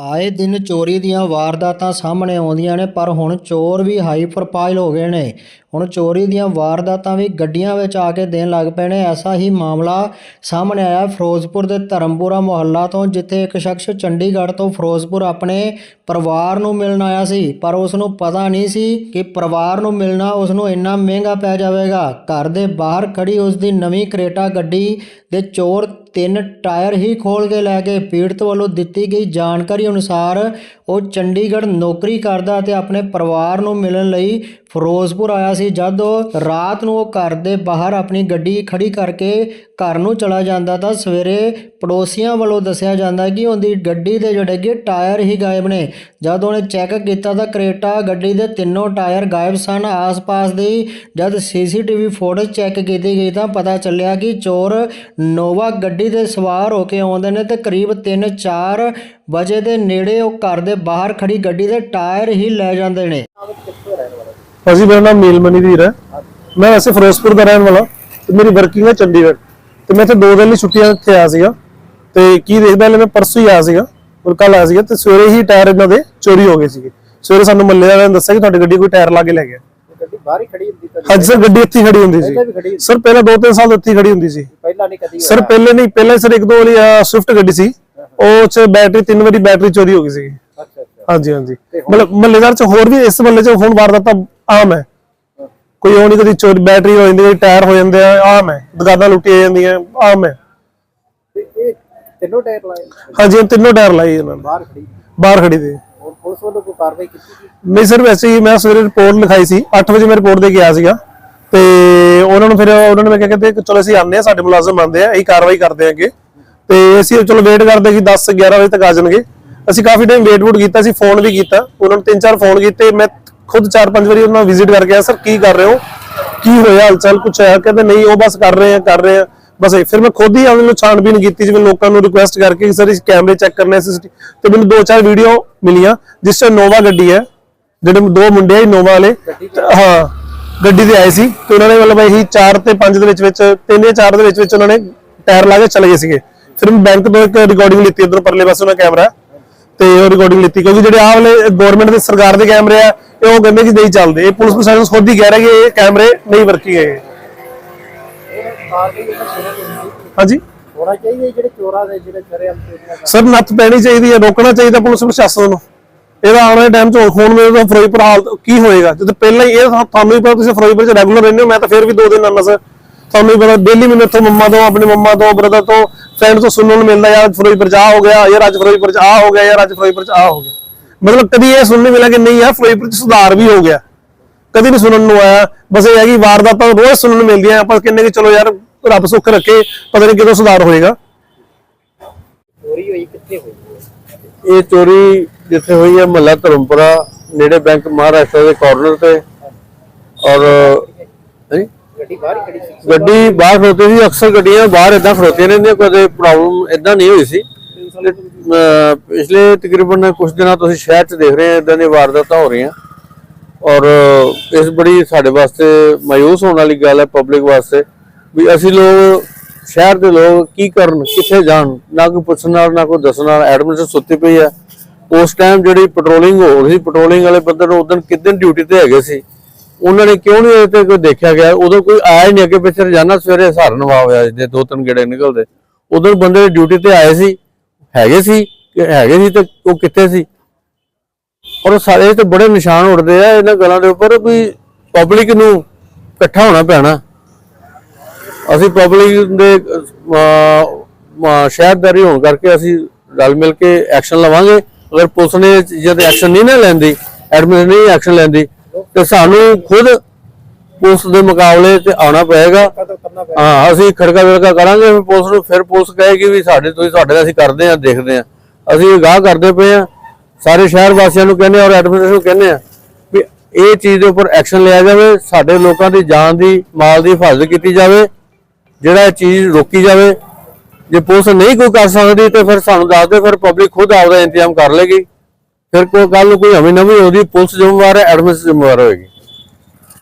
ਆਏ ਦਿਨ ਚੋਰੀ ਦੀਆਂ ਵਾਰਦਾਤਾਂ ਸਾਹਮਣੇ ਆਉਂਦੀਆਂ ਨੇ, ਪਰ ਹੁਣ ਚੋਰ ਵੀ ਹਾਈ ਪ੍ਰੋਫਾਈਲ ਹੋ ਗਏ ਨੇ। ਹੁਣ ਚੋਰੀ ਦੀਆਂ ਵਾਰਦਾਤਾਂ ਵੀ ਗੱਡੀਆਂ ਵਿੱਚ ਆ ਕੇ ਦੇਣ ਲੱਗ ਪਏ ਨੇ। ਐਸਾ ਹੀ ਮਾਮਲਾ ਸਾਹਮਣੇ ਆਇਆ ਫਿਰੋਜ਼ਪੁਰ ਦੇ ਧਰਮਪੁਰਾ ਮੁਹੱਲਾ ਤੋਂ, ਜਿੱਥੇ ਇੱਕ ਸ਼ਖਸ ਚੰਡੀਗੜ੍ਹ ਤੋਂ ਫਿਰੋਜ਼ਪੁਰ ਆਪਣੇ ਪਰਿਵਾਰ ਨੂੰ ਮਿਲਣ ਆਇਆ ਸੀ, ਪਰ ਉਸ ਨੂੰ ਪਤਾ ਨਹੀਂ ਸੀ ਕਿ ਪਰਿਵਾਰ ਨੂੰ ਮਿਲਣਾ ਉਸ ਨੂੰ ਇੰਨਾ ਮਹਿੰਗਾ ਪੈ ਜਾਵੇਗਾ। ਘਰ ਦੇ ਬਾਹਰ ਖੜੀ ਉਸ ਦੀ ਨਵੀਂ ਕਰੇਟਾ ਗੱਡੀ ਦੇ ਚੋਰ ਤਿੰਨ ਟਾਇਰ ਹੀ ਖੋਲ ਕੇ ਲੈ ਗਏ ਪੀੜਤ ਵੱਲੋਂ ਦਿੱਤੀ ਗਈ ਜਾਣਕਾਰੀ ਅਨੁਸਾਰ ਉਹ ਚੰਡੀਗੜ੍ਹ ਨੌਕਰੀ ਕਰਦਾ ਅਤੇ ਆਪਣੇ ਪਰਿਵਾਰ ਨੂੰ ਮਿਲਣ ਲਈ ਫਿਰੋਜ਼ਪੁਰ ਆਇਆ ਸੀ ਜਦ ਉਹ ਰਾਤ ਨੂੰ ਉਹ ਘਰ ਦੇ ਬਾਹਰ ਆਪਣੀ ਗੱਡੀ ਖੜੀ ਕਰਕੇ ਘਰ ਨੂੰ ਚਲਾ ਜਾਂਦਾ ਤਾਂ ਸਵੇਰੇ ਪੜੋਸੀਆਂ ਵੱਲੋਂ ਦੱਸਿਆ ਜਾਂਦਾ ਕਿ ਉਹਦੀ ਗੱਡੀ ਦੇ ਜਿਹੜੇ ਕਿ ਟਾਇਰ ਹੀ ਗਾਇਬ ਨੇ। ਜਦ ਉਹਨੇ ਚੈੱਕ ਕੀਤਾ ਤਾਂ ਕਰੇਟਾ ਗੱਡੀ ਦੇ ਤਿੰਨੋਂ ਟਾਇਰ ਗਾਇਬ ਸਨ। ਆਸ-ਪਾਸ ਦੀ ਜਦ ਸੀਸੀਟੀਵੀ ਫੋਟੋ ਚੈੱਕ ਕੀਤੀ ਗਈ ਤਾਂ ਪਤਾ ਚੱਲਿਆ ਕਿ ਚੋਰ ਨੋਵਾ ਗੱਡੀ ਦੇ ਸਵਾਰ ਹੋ ਕੇ ਆਉਂਦੇ ਨੇ ਤੇ ਕਰੀਬ 3-4 ਵਜੇ ਦੇ ਨੇੜੇ ਉਹ ਘਰ ਦੇ ਬਾਹਰ ਖੜੀ ਗੱਡੀ ਦੇ ਟਾਇਰ ਹੀ ਲੈ ਜਾਂਦੇ ਨੇ। ਭਾਜੀ ਮੇਰਾ ਨਾਮ ਨੀਲਮਨੀ ਵੀਰ ਹੈ। ਮੈਂ ਵੈਸੇ ਫਿਰੋਜ਼ਪੁਰ ਦਾ ਰਹਿਣ ਵਾਲਾ। ਤੇ ਮੇਰੀ ਵਰਕਿੰਗ ਹੈ ਚੰਡੀਗੜ੍ਹ। ਤੇ ਮੈਂ ਇੱਥੇ ਦੋ ਦਿਨ ਲਈ ਛੁੱਟੀਆਂ ਇੱਥੇ ਆਇਆ ਸੀਗਾ। ਤੇ ਕੀ ਦੇਖਦਾ ਹਲੇ ਮੈਂ ਪਰਸੋਂ ਹੀ ਆਇਆ ਸੀਗਾ। ਔਰ ਕੱਲ ਆਇਆ ਸੀਗਾ। ਤੇ ਸਵੇਰੇ ਹੀ ਟਾਇਰ ਇਹਨਾਂ ਦੇ ਚੋਰੀ ਹੋ ਗਏ ਸੀਗੇ। ਸਵੇਰੇ ਸਾਨੂੰ ਮੱਲੇ ਵਾਲਿਆਂ ਨੇ ਦੱਸਿਆ ਕਿ ਤੁਹਾਡੀ ਗੱਡੀ ਕੋਈ ਟਾਇਰ ਲਾ ਕੇ ਲੈ ਗਿਆ। ਗੱਡੀ ਬਾਹਰ ਹੀ ਖੜੀ ਹੁੰਦੀ ਤਾਂ ਹਾਂਜੀ ਸਰ ਗੱਡੀ ਇੱਥੇ ਖੜੀ ਹੁੰਦੀ ਪਹਿਲਾਂ ਵੀ ਖੜੀ ਸੀ ਹੁੰਦੀ। ਸਰ ਪਹਿਲਾਂ 2-3 ਸਾਲ ਇੱਥੇ ਖੜੀ ਹੁੰਦੀ ਸੀ। ਪਹਿਲਾਂ ਨਹੀਂ ਕਦੀ ਸਰ ਪਹਿਲੇ ਨਹੀਂ। ਪਹਿਲੇ ਸਰ ਇੱਕ ਦੋ ਵਾਲੀ ਸਵਿਫਟ ਗੱਡੀ ਸੀ। ਉਹ ਚ ਬੈਟਰੀ ਤਿੰਨ ਵਾਰੀ ਬੈਟਰੀ ਚੋਰੀ ਹੋ ਗਈ ਸੀ ਅੱਛਾ ਅੱਛਾ। ਹਾਂਜੀ ਹਾਂਜੀ। ਮਤਲਬ ਮਹੱਲੇਦਾਰ ਚ ਹੋਰ ਵੀ ਇਸ ਮਹੱਲੇ ਚ ਹੁਣ ਵਾਰਦਾਤਾਂ ਆਮ ਹੈ। ਕੋਈ ਉਹ ਨਹੀਂ ਕਦੀ ਚੋਰੀ ਬੈਟਰੀ ਹੋ ਜਾਂਦੀ ਹੈ ਟਾਇਰ ਹੋ ਜਾਂਦੇ ਆ ਆਮ ਹੈ। ਦੁਕਾਨਾਂ ਲੁੱਟੀਆਂ ਜਾਂਦੀਆਂ ਆਮ ਹੈ। ਤੇ ਇਹ ਤਿੰਨੋਂ ਟਾਇਰ ਲਾਏ ਹਾਂਜੀ ਇਹ ਤਿੰਨੋਂ ਟਾਇਰ ਲਾਏ ਇਹਨਾਂ ਨੇ। ਬਾਹਰ ਖੜੀ। ਬਾਹਰ ਖੜੀ ਦੇ। ਹੋਰ ਪੁਲਿਸ ਵੱਲੋਂ ਕੋਈ ਕਾਰਵਾਈ ਕੀਤੀ ਗਈ? ਨਹੀਂ ਸਰ ਵੈਸੇ ਹੀ ਮੈਂ ਸਵੇਰੇ ਰਿਪੋਰਟ ਲਿਖਾਈ ਸੀ 8 ਵਜੇ ਮੈਂ ਰਿਪੋਰਟ ਦੇ ਕੇ ਆਇਆ ਸੀਗਾ। ਤੇ ਉਹਨਾਂ ਨੂੰ ਫਿਰ ਉਹਨਾਂ ਨੇ ਮੈਂ ਕਿਹਾ ਕਹਿੰਦੇ ਕਿ ਚਲੋ ਅਸੀਂ ਆਉਂਦੇ ਆ ਸਾਡੇ ਮੁਲਾਜ਼ਮ ਆਉਂਦੇ ਆ ਅਸੀਂ ਕਾਰਵਾਈ ਕਰਦੇ ਆਂਗੇ। ਤੇ ਅਸੀਂ ਚਲੋ ਵੇਟ ਕਰਦੇ ਕਿ 10 11 ਵਜੇ ਤੱਕ ਆ ਜਾਣਗੇ। ਅਸੀਂ ਕਾਫੀ ਟਾਈਮ ਵੇਟ ਵੂਟ ਕੀਤਾ ਸੀ ਫੋਨ ਵੀ ਕੀਤਾ। ਉਹਨਾਂ ਨੂੰ ਤਿੰਨ ਚਾਰ ਫੋਨ ਕੀਤੇ ਮੈਂ ਖੁਦ ਚਾਰ ਪੰਜ ਵਾਰੀ ਉਹਨਾਂ ਵਿਜ਼ਿਟ ਕਰਕੇ ਆਇਆ ਸਰ ਕੀ ਕਰ ਰਹੇ ਹੋ? ਕੀ ਹੋਇਆ? ਹਾਲਚਾਲ ਕੁਛ ਹੈ? ਕਹਿੰਦੇ, ਨਹੀਂ, ਉਹ ਬਸ ਕਰ ਰਹੇ ਆ, ਕਰ ਰਹੇ ਆ। ਬਸ ਇਹ। ਫਿਰ ਮੈਂ ਖੁਦ ਹੀ ਉਹਨਾਂ ਨੂੰ ਛਾਣਬੀਨ ਕੀਤੀ, ਜਿਵੇਂ ਲੋਕਾਂ ਨੂੰ ਰਿਕੁਐਸਟ ਕਰਕੇ ਕਿ ਸਰ ਇਸ ਕੈਮਰੇ ਚੈੱਕ ਕਰਨੇ ਸੀ ਤੇ ਮੈਨੂੰ ਦੋ ਚਾਰ ਵੀਡੀਓ ਮਿਲੀਆਂ, ਜਿਸ 'ਚ ਨੋਵਾ ਗੱਡੀ ਹੈ, ਜਿਹੜੇ ਦੋ ਮੁੰਡੇ ਆ ਨੋਵਾ ਵਾਲੇ ਹਾਂ, ਗੱਡੀ ਤੇ ਆਏ ਸੀ, ਤੇ ਉਹਨਾਂ ਨੇ ਮਤਲਬ ਇਹੀ 4 ਤੇ 5 ਦੇ ਵਿੱਚ ਵਿੱਚ 3 ਜਾਂ 4 ਦੇ ਵਿੱਚ ਵਿੱਚ ਉਹਨਾਂ ਨੇ ਟਾਇਰ ਲਾ ਕੇ ਚਲੇ ਗਏ ਸੀਗੇ। ਫਿਰ ਮੈਂ ਬੈਂਕ ਤੋਂ ਇੱਕ ਰਿਕਾਰਡਿੰਗ ਲਿੱਤੀ ਇਧਰ ਪਰਲੇ ਪਾਸੇ ਉਹਨਾਂ ਕੈਮਰਾ, ਤੇ ਉਹ ਰਿਕਾਰਡਿੰਗ ਲਿੱਤੀ, ਕਿਉਂਕਿ ਜਿਹੜੇ ਆਹ ਵਾਲੇ ਗਵਰਨਮੈਂਟ ਦੇ ਸਰਕਾਰ ਦੇ ਕੈਮਰੇ ਆ ਇਹ ਉਹ ਕਹਿੰਦੇ ਕਿ ਨਹੀਂ ਚੱਲਦੇ। ਇਹ ਪੁਲਿਸ ਪ੍ਰਸ਼ਾਸਨ ਖੁਦ ਹੀ ਕਹਿ ਰਿਹਾ ਕਿ ਇਹ ਕੈਮਰੇ ਨਹੀਂ ਵਰਕਿੰਗ ਹੈਗੇ ਤੋਂ ਹਾਂਜੀ? ਹੋਣਾ ਚਾਹੀਦਾ ਜਿਹੜੇ ਚੋਰਾਂ ਦੇ ਜਿਹੜੇ ਕਰਦੇ ਸਰ ਨੱਥ ਪੈਣੀ ਚਾਹੀਦੀ ਹੈ ਰੋਕਣਾ ਚਾਹੀਦਾ ਪੁਲਿਸ ਪ੍ਰਸ਼ਾਸਨ ਨੂੰ। ਇਹਦਾ ਆਉਣ ਵਾਲੇ ਟਾਈਮ 'ਚ ਹੁਣ ਮੇਰੇ ਤਾਂ ਫਿਰੋਜ਼ਪੁਰ ਹਾਲ ਕੀ ਹੋਏਗਾ? ਜਦੋਂ ਪਹਿਲਾਂ ਹੀ ਇਹ ਤਾਂ ਤੁਹਾਨੂੰ ਵੀ ਪਤਾ ਤੁਸੀਂ ਫਿਰੋਜ਼ਪੁਰ 'ਚ ਰੈਗੂਲਰ ਰਹਿੰਦੇ ਹੋ ਮੈਂ ਤਾਂ ਫਿਰ ਵੀ ਦੋ ਦਿਨ ਆਉਂਦਾ ਸਰ। ਤੁਹਾਨੂੰ ਵੀ ਪਤਾ ਡੇਲੀ ਮੈਨੂੰ ਇੱਥੋਂ ਮੰਮਾ ਤੋਂ ਆਪਣੇ ਮੰਮਾ ਤੋਂ ਬ੍ਰਦਰ ਤੋਂ ਫਰੈਂਡ ਤੋਂ ਸੁਣਨ ਨੂੰ ਮਿਲਦਾ ਯਾਰ ਫਿਰੋਜ਼ਪੁਰ 'ਚ ਆਹ ਹੋ ਗਿਆ ਯਾਰ ਅੱਜ ਫਿਰੋਜ਼ਪੁਰ 'ਚ ਆਹ ਹੋ ਗਿਆ ਯਾਰ ਅੱਜ ਫਿਰੋਜ਼ਪੁਰ 'ਚ ਆਹ ਹੋ ਗਿਆ। ਮਤਲਬ ਕਦੀ ਇਹ ਸੁਣਨ ਨੂੰ ਮਿਲਿਆ ਕਿ ਨਹੀਂ ਯਾਰ ਫਿਰੋਜ਼ਪੁਰ 'ਚ ਸੁਧਾਰ ਵੀ ਹੋ ਗਿਆ। ਕਦੀ ਨਹੀਂ ਸੁਣਨ ਨੂੰ ਆਇਆ। ਬਸ ਇਹ ਹੈ ਕਿ ਵਾਰਦਾਤਾਂ ਰੋਜ਼ ਸੁਣਨ ਨੂੰ ਮਿਲਦੀਆਂ ਆਪਾਂ ਕਹਿੰਦੇ ਕਿ ਚਲੋ ਯਾਰ ਰੱਬ ਸੁੱਖ ਰੱਖੇ ਪਤਾ ਨਹੀਂ ਕਦੋਂ ਸੁਧਾਰ ਹੋਏਗਾ। ਚੋਰੀ ਹੋਈ ਕਿੱਥੇ ਹੋਈ? ਹੈ? ਇਹ ਚੋਰੀ ਜਿੱਥੇ ਹੋਈ ਹੈ ਮਹੱਲਾ ਧਰਮਪੁਰਾ ਨੇੜੇ ਬੈਂਕ ਮਹਾਰਾਸ਼ਟਰ ਦੇ ਕਾਰਨਰ ਤੇ। ਔਰ ਹੈਂ? ਗੱਡੀ ਬਾਹਰ ਖੜੀ ਸੀ। ਗੱਡੀ ਬਾਹਰ ਖੜੋਤੀ ਸੀ ਅਕਸਰ ਗੱਡੀਆਂ ਬਾਹਰ ਇਦਾਂ ਖੜੋਤੀਆਂ ਰਹਿੰਦੀਆਂ ਕਦੇ ਪ੍ਰੋਬਲਮ ਇਦਾਂ ਨਹੀਂ ਹੋਈ ਸੀ। ਪਿਛਲੇ ਤਕਰੀਬਨ ਕੁਝ ਦਿਨਾਂ ਤੋਂ ਅਸੀਂ ਸ਼ਹਿਰ 'ਚ ਦੇਖ ਰਹੇ ਹਾਂ ਇਦਾਂ ਦੀਆਂ ਵਾਰਦਾਤਾਂ ਹੋ ਰਹੀਆਂ। ਔਰ ਇਸ ਬੜੀ ਸਾਡੇ ਵਾਸਤੇ ਮਾਯੂਸ ਹੋਣ ਵਾਲੀ ਗੱਲ ਹੈ ਪਬਲਿਕ ਵਾਸਤੇ, ਵੀ ਅਸੀਂ ਲੋਕ, ਸ਼ਹਿਰ ਦੇ ਲੋਕ ਕੀ ਕਰਨ, ਕਿੱਥੇ ਜਾਣ, ਨਾ ਕੋਈ ਪੁੱਛਣ ਨਾਲ, ਨਾ ਕੋਈ ਦੱਸਣ ਨਾਲ ਐਡਮਿਨਿਸਟ੍ਰੇਸ਼ਨ ਸੁੱਤੀ ਪਈ ਹੈ। ਉਸ ਟਾਈਮ ਜਿਹੜੀ ਪੈਟਰੋਲਿੰਗ ਹੋ ਰਹੀ ਪੈਟਰੋਲਿੰਗ ਵਾਲੇ ਬੰਦੇ ਨੂੰ ਉਦੋਂ ਕਿਦਨ ਡਿਊਟੀ ਤੇ ਹੈਗੇ ਸੀ, ਉਹਨਾਂ ਨੇ ਕਿਉਂ ਨਹੀਂ ਇਹਦੇ ਤੇ ਕੋਈ ਦੇਖਿਆ ਗਿਆ? ਉਦੋਂ ਕੋਈ ਆਇਆ ਹੀ ਨਹੀਂ, ਅੱਗੇ ਪਿੱਛੇ ਰਜਾਨਾ ਸਵੇਰੇ ਸਹਾਰਨਵਾ ਹੋਇਆ ਜੇ ਦੋ ਤਿੰਨ ਗੇੜੇ ਨਿਕਲਦੇ। ਉਦੋਂ ਬੰਦੇ ਡਿਊਟੀ ਤੇ ਆਏ ਸੀ ਹੈਗੇ ਸੀ ਹੈਗੇ ਸੀ ਤੇ ਉਹ ਕਿੱਥੇ ਸੀ? ਔਰ ਸਾਰੇ ਤੇ ਬੜੇ ਨਿਸ਼ਾਨ ਉੱਡਦੇ ਆ ਇਹਨਾਂ ਗੱਲਾਂ ਦੇ ਉੱਪਰ ਵੀ ਪਬਲਿਕ ਨੂੰ ਇਕੱਠਾ ਹੋਣਾ ਪੈਣਾ। ਅਸੀਂ ਪਬਲਿਕ ਦੇ ਅਹ, ਸ਼ਹਿਰਦਾਰੀ ਹੋਣ ਕਰਕੇ ਅਸੀਂ ਰਲ ਮਿਲ ਕੇ ਐਕਸ਼ਨ ਲਵਾਂਗੇ। ਅਗਰ ਪੁਲਿਸ ਨੇ ਜਦ ਐਕਸ਼ਨ ਨਹੀਂ ਨਾ ਲੈਂਦੀ ਐਡਮਿਨ ਨਹੀਂ ਐਕਸ਼ਨ ਲੈਂਦੀ ਤੇ ਸਾਨੂੰ ਖੁਦ ਪੁਲਿਸ ਦੇ ਮੁਕਾਬਲੇ ਤੇ ਆਉਣਾ ਪਏਗਾ। ਹਾਂ ਅਸੀਂ ਖੜਕਾ ਖੜਕਾ ਕਰਾਂਗੇ ਫਿਰ ਪੁਲਿਸ ਨੂੰ ਫਿਰ ਪੁਲਿਸ ਕਹੇਗੀ ਵੀ ਸਾਡੇ ਤੁਸੀਂ ਸਾਡੇ ਨਾਲ ਅਸੀਂ ਕਰਦੇ ਆ ਦੇਖਦੇ ਆ ਅਸੀਂ ਗਾਹ ਕਰਦੇ ਪਏ ਆ ਸਾਰੇ ਸ਼ਹਿਰ ਵਾਸੀਆਂ ਨੂੰ ਕਹਿੰਦੇ ਆ ਔਰ ਐਡਮਿਨਿਸਟ੍ਰੇਸ਼ਨ ਨੂੰ ਕਹਿੰਦੇ ਆ ਵੀ ਇਹ ਚੀਜ਼ ਦੇ ਉੱਪਰ ਐਕਸ਼ਨ ਲਿਆ ਜਾਵੇ ਸਾਡੇ ਲੋਕਾਂ ਦੀ ਜਾਨ ਦੀ ਮਾਲ ਦੀ ਹਿਫਾਜ਼ਤ ਕੀਤੀ ਜਾਵੇ ਜਿਹੜਾ ਇਹ ਚੀਜ਼ ਰੋਕੀ ਜਾਵੇ। ਜੇ ਪੁਲਿਸ ਨਹੀਂ ਕੋਈ ਕਰ ਸਕਦੀ ਤੇ ਫਿਰ ਸਾਨੂੰ ਦੱਸ ਦੇ ਫਿਰ ਪਬਲਿਕ ਖੁਦ ਆਪਦਾ ਇੰਤਜ਼ਾਮ ਕਰ ਲੇਗੀ ਫਿਰ ਕੋਈ ਕੱਲ ਨੂੰ ਕੋਈ ਹਮੀ ਨਵੀਂ ਉਹਦੀ ਪੁਲਿਸ ਜ਼ਿੰਮੇਵਾਰ ਹੈ ਐਡਮਿਨਿਸਟ੍ਰੇਸ਼ਨ ਜ਼ਿੰਮੇਵਾਰ ਹੋਏਗੀ।